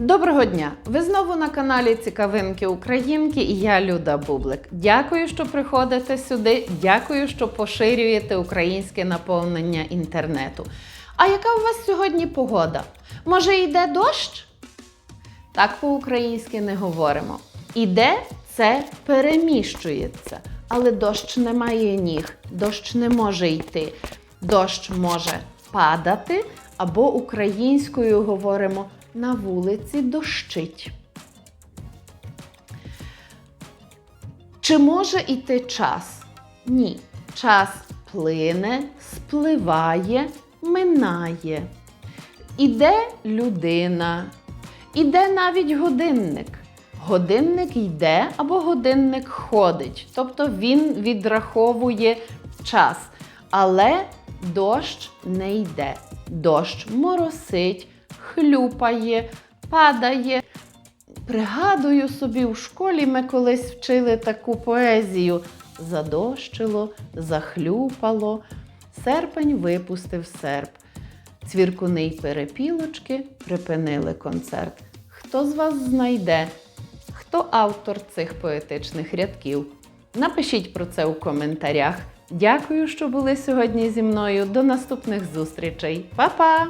Доброго дня! Ви знову на каналі Цікавинки Українки і я Люда Бублик. Дякую, що приходите сюди. Дякую, що поширюєте українське наповнення інтернету. А яка у вас сьогодні погода? Може, йде дощ? Так по-українськи не говоримо. Іде це переміщується, але дощ не має ніг, дощ не може йти. Дощ може падати, або українською говоримо на вулиці дощить. Чи може йти час? Ні. Час плине, спливає, минає. Іде людина, іде навіть годинник. Годинник йде або годинник ходить, тобто він відраховує час. Але дощ не йде. Дощ моросить, хлюпає, падає. Пригадую собі, у школі ми колись вчили таку поезію: задощило, захлюпало, серпень випустив серп. Цвіркуни й перепілочки припинили концерт. Хто з вас знайде? Хто автор цих поетичних рядків? Напишіть про це у коментарях. Дякую, що були сьогодні зі мною. До наступних зустрічей. Па-па!